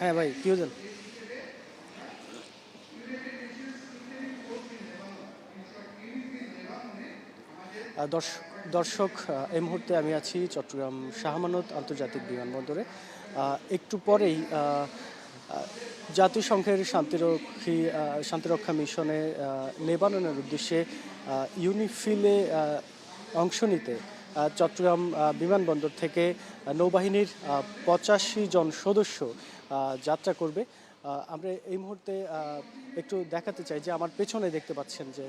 হ্যাঁ ভাই, কি হয়েছেন দর্শক এই মুহূর্তে আমি আছি চট্টগ্রাম শাহমানত আন্তর্জাতিক বিমানবন্দরে। একটু পরেই জাতিসংঘের শান্তিরক্ষী শান্তিরক্ষা মিশনে লেবাননের উদ্দেশ্যে ইউনিফিলে অংশ নিতে চট্টগ্রাম বিমানবন্দর থেকে নৌবাহিনীর পঁচাশি জন সদস্য যাত্রা করবে। আমরা এই মুহূর্তে একটু দেখাতে চাই যে আমার পেছনে দেখতে পাচ্ছেন যে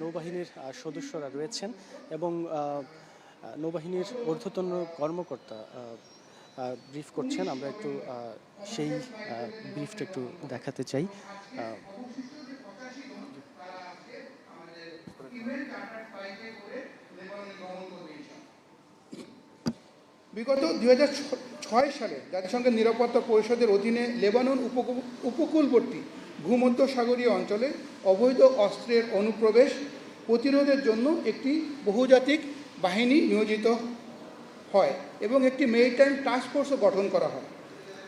নৌবাহিনীর সদস্যরা রয়েছেন এবং নৌবাহিনীর ঊর্ধ্বতন কর্মকর্তা ব্রিফ করছেন। আমরা একটু সেই ব্রিফটা একটু দেখাতে চাই। বিগত দুই ছয় সালে জাতিসংঘের নিরাপত্তা পরিষদের অধীনে লেবানন উপকূ- উপকূলবর্তী ভূমধ্যসাগরীয় অঞ্চলে অবৈধ অস্ত্রের অনুপ্রবেশ প্রতিরোধের জন্য একটি বহুজাতিক বাহিনী নিয়োজিত হয় এবং একটি মেরিটাইম টাস্ক ফোর্সও গঠন করা হয়।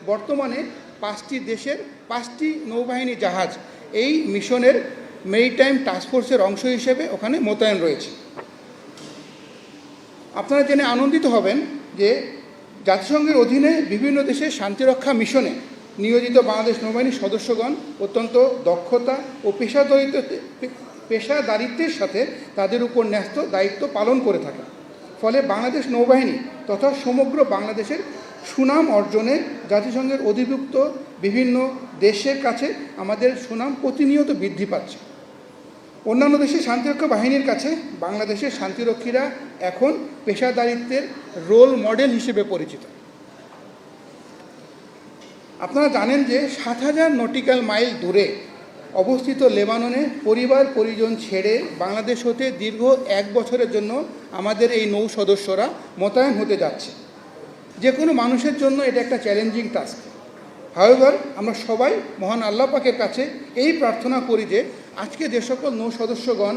বর্তমানে পাঁচটি দেশের পাঁচটি নৌবাহিনী জাহাজ এই মিশনের মেরিটাইম টাস্ক ফোর্সের অংশ হিসেবে ওখানে মোতায়েন রয়েছে। আপনারা জেনে আনন্দিত হবেন যে জাতিসংঘের অধীনে বিভিন্ন দেশের শান্তিরক্ষা মিশনে নিয়োজিত বাংলাদেশ নৌবাহিনীর সদস্যগণ অত্যন্ত দক্ষতা ও পেশাদারিত্ব পেশাদারিত্বের সাথে তাদের উপর ন্যস্ত দায়িত্ব পালন করে থাকে। ফলে বাংলাদেশ নৌবাহিনী তথা সমগ্র বাংলাদেশের সুনাম অর্জনে জাতিসংঘের অধিভুক্ত বিভিন্ন দেশের কাছে আমাদের সুনাম প্রতিনিয়ত বৃদ্ধি পাচ্ছে। অন্যান্য দেশের শান্তিরক্ষা বাহিনীর কাছে বাংলাদেশের শান্তিরক্ষীরা এখন পেশাদারিত্বের রোল মডেল হিসেবে পরিচিত। আপনারা জানেন যে সাত হাজার নটিক্যাল মাইল দূরে অবস্থিত লেবাননে পরিবার পরিজন ছেড়ে বাংলাদেশ হতে দীর্ঘ এক বছরের জন্য আমাদের এই নৌ সদস্যরা মোতায়েন হতে যাচ্ছে। যে কোনো মানুষের জন্য এটা একটা চ্যালেঞ্জিং টাস্ক হাওয়েভার আমরা সবাই মহান আল্লাহ পাকের কাছে এই প্রার্থনা করি যে আজকে যে সকল নৌ সদস্যগণ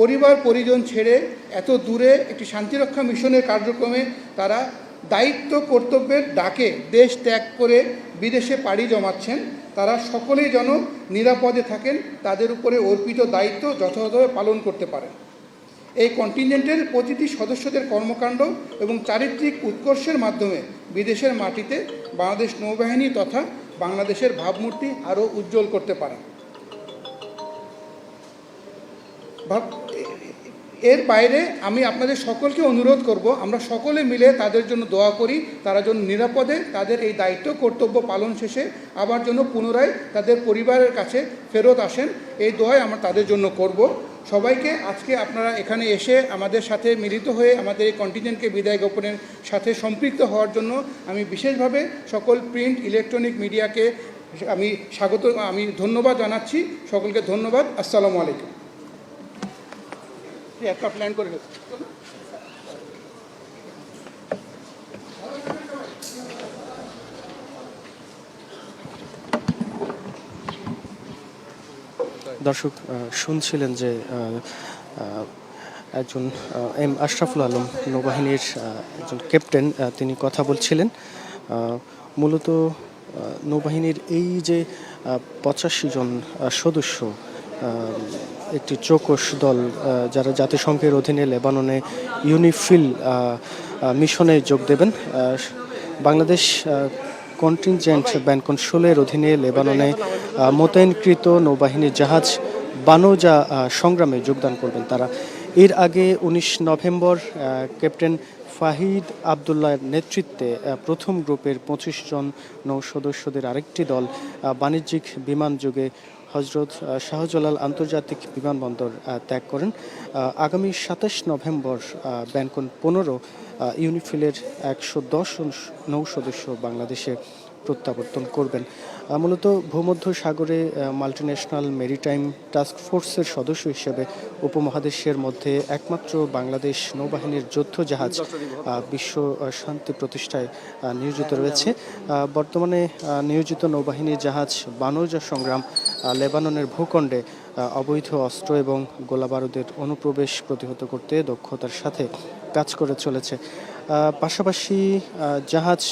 পরিবার, পরিজন ছেড়ে এত দূরে একটি শান্তিরক্ষা মিশনের কার্যক্রমে তারা দায়িত্ব, কর্তব্যের ডাকে দেশ ত্যাগ করে বিদেশে পাড়ি জমাচ্ছেন। তারা সকলেই যেন নিরাপদে থাকেন, তাদের উপরে অর্পিত দায়িত্ব যথাযথভাবে পালন করতে পারেন। এই কন্টিনজেন্টের প্রতিটি সদস্যদের কর্মকাণ্ড এবং চারিত্রিক উৎকর্ষের মাধ্যমে বিদেশের মাটিতে বাংলাদেশ নৌবাহিনী তথা বাংলাদেশের ভাবমূর্তি আরও উজ্জ্বল করতে পারে। এর বাইরে আমি আপনাদের সকলকে অনুরোধ করব, আমরা সকলে মিলে তাদের জন্য দোয়া করি, তারা যেন নিরাপদে তাদের এই দায়িত্ব, কর্তব্য পালন শেষে আবার যেন পুনরায় তাদের পরিবারের কাছে ফেরত আসেন। এই দোয়াই আমরা তাদের জন্য করব। সবাইকে আজকে আপনারা এখানে এসে আমাদের সাথে মিলিত হয়ে আমাদের এই কন্টিনেন্টকে বিদায় গোপনের সাথে সম্পৃক্ত হওয়ার জন্য আমি বিশেষভাবে সকল প্রিন্ট, ইলেকট্রনিক মিডিয়াকে আমি স্বাগত, আমি ধন্যবাদ জানাচ্ছি। সকলকে ধন্যবাদ। আসসালামু আলাইকুম। একটা প্ল্যান করে ফেলছি। দর্শক শুনছিলেন যে একজন এম আশরাফুল আলম নৌবাহিনীর একজন ক্যাপ্টেন তিনি কথা বলছিলেন মূলত নৌবাহিনীর এই যে পঁচাশি জন সদস্য একটি চৌকস দল যারা জাতিসংঘের অধীনে লেবাননে ইউনিফিল মিশনে যোগ দেবেন। বাংলাদেশ কন্টিনজেন্ট ব্যানকন ষোলের অধীনে লেবাননে মোতায়েনকৃত নৌবাহিনীর জাহাজ বানোজা সংগ্রামে যোগদান করবেন তারা। এর আগে উনিশ নভেম্বর ক্যাপ্টেন ফাহিদ আবদুল্লাহর নেতৃত্বে প্রথম গ্রুপের পঁচিশ জন নৌ সদস্যদের আরেকটি দল বাণিজ্যিক বিমান যোগে হজরত শাহজলাল আন্তর্জাতিক বিমানবন্দর ত্যাগ করেন। আগামী সাতাশ নভেম্বর ব্যাংকন ব্যানকন পনেরো ইউনিফিলের একশো দশ নৌ সদস্য বাংলাদেশে প্রত্যাবর্তন করবেন। মূলত ভূমধ্য সাগরে মাল্টিন্যাশনাল মেরিটাইম টাস্ক ফোর্সের সদস্য হিসেবে উপমহাদেশের মধ্যে একমাত্র বাংলাদেশ নৌবাহিনীর যুদ্ধ জাহাজ বিশ্ব শান্তি প্রতিষ্ঠায় নিয়োজিত রয়েছে। বর্তমানে নিয়োজিত নৌবাহিনীর জাহাজ বানৌজা সংগ্রাম লেবাননের ভূখণ্ডে অবৈধ অস্ত্র এবং গোলাবারুদের অনুপ্রবেশ প্রতিহত করতে দক্ষতার সাথে কাজ করে চলেছে। পাশাপাশি জাহাজ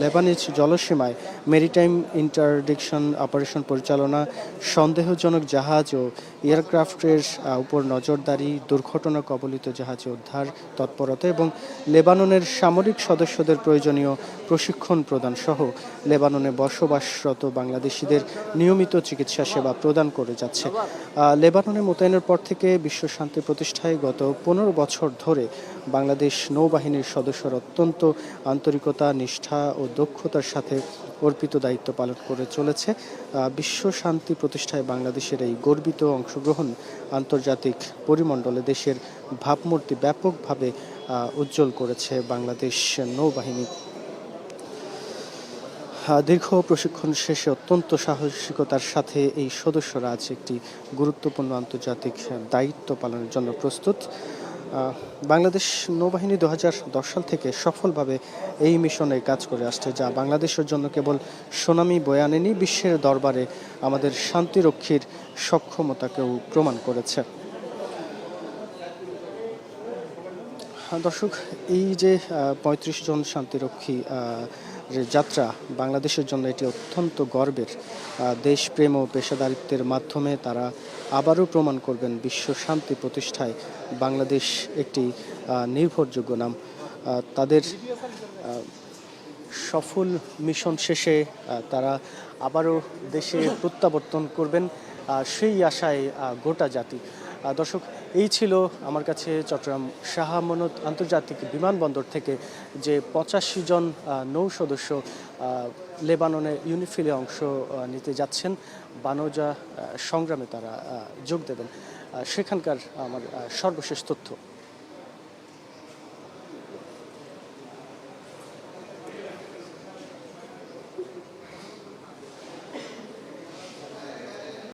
লেবানিজ জলসীমায় মেরিটাইম ইন্টারডিকশন অপারেশন পরিচালনা, সন্দেহজনক জাহাজ ও এয়ারক্রাফটের উপর নজরদারি, দুর্ঘটনা কবলিত জাহাজে উদ্ধার, তৎপরতা এবং লেবাননের সামরিক সদস্যদের প্রয়োজনীয় প্রশিক্ষণ প্রদান সহ লেবাননে বসবাসরত বাংলাদেশিদের নিয়মিত চিকিৎসা সেবা প্রদান করে যাচ্ছে। লেবাননে মোতায়েনের পর থেকে বিশ্ব শান্তি প্রতিষ্ঠায় গত পনেরো বছর ধরে বাংলাদেশ নৌবাহিনীর সদস্যরা অত্যন্ত আন্তরিকতা, নিষ্ঠা ও দক্ষতার সাথে অর্পিত দায়িত্ব পালন করে চলেছে। বিশ্ব শান্তি প্রতিষ্ঠায় বাংলাদেশের এই গর্বিত অংশগ্রহণ আন্তর্জাতিক পরিমণ্ডলে দেশের ভাবমূর্তি ব্যাপকভাবে উজ্জ্বল করেছে বাংলাদেশ নৌবাহিনী। দীর্ঘ প্রশিক্ষণ শেষে অত্যন্ত সাহসিকতার সাথে এই সদস্যরা আজ একটি গুরুত্বপূর্ণ আন্তর্জাতিক দায়িত্ব পালনের জন্য প্রস্তুত। বাংলাদেশ নৌবাহিনী দু হাজার দশ সাল থেকে সফলভাবে এই মিশনে কাজ করে আসছে যা বাংলাদেশের জন্য কেবল সোনামি বয়ে আনেনি বিশ্বের দরবারে আমাদের শান্তিরক্ষীর সক্ষমতাকেও প্রমাণ করেছে। হ্যাঁ, দর্শক এই যে পঁয়ত্রিশ জন শান্তিরক্ষী যাত্রা বাংলাদেশের জন্য এটি অত্যন্ত গর্বের দেশপ্রেম ও পেশাদারিত্বের মাধ্যমে তারা আবারও প্রমাণ করবেন বিশ্ব শান্তি প্রতিষ্ঠায় বাংলাদেশ একটি নির্ভরযোগ্য নাম। তাদের সফল মিশন শেষে তারা আবারও দেশে প্রত্যাবর্তন করবেন সেই আশায় গোটা জাতি। দর্শক, এই ছিল আমার কাছে চট্টগ্রাম শাহ আমানত আন্তর্জাতিক বিমানবন্দর থেকে যে পঁচাশি জন নৌ সদস্য লেবাননে ইউনিফিলে অংশ নিতে যাচ্ছেন। বানোজা সংগ্রামে তারা যোগ দেবেন। সেখানকার আমার সর্বশেষ তথ্য।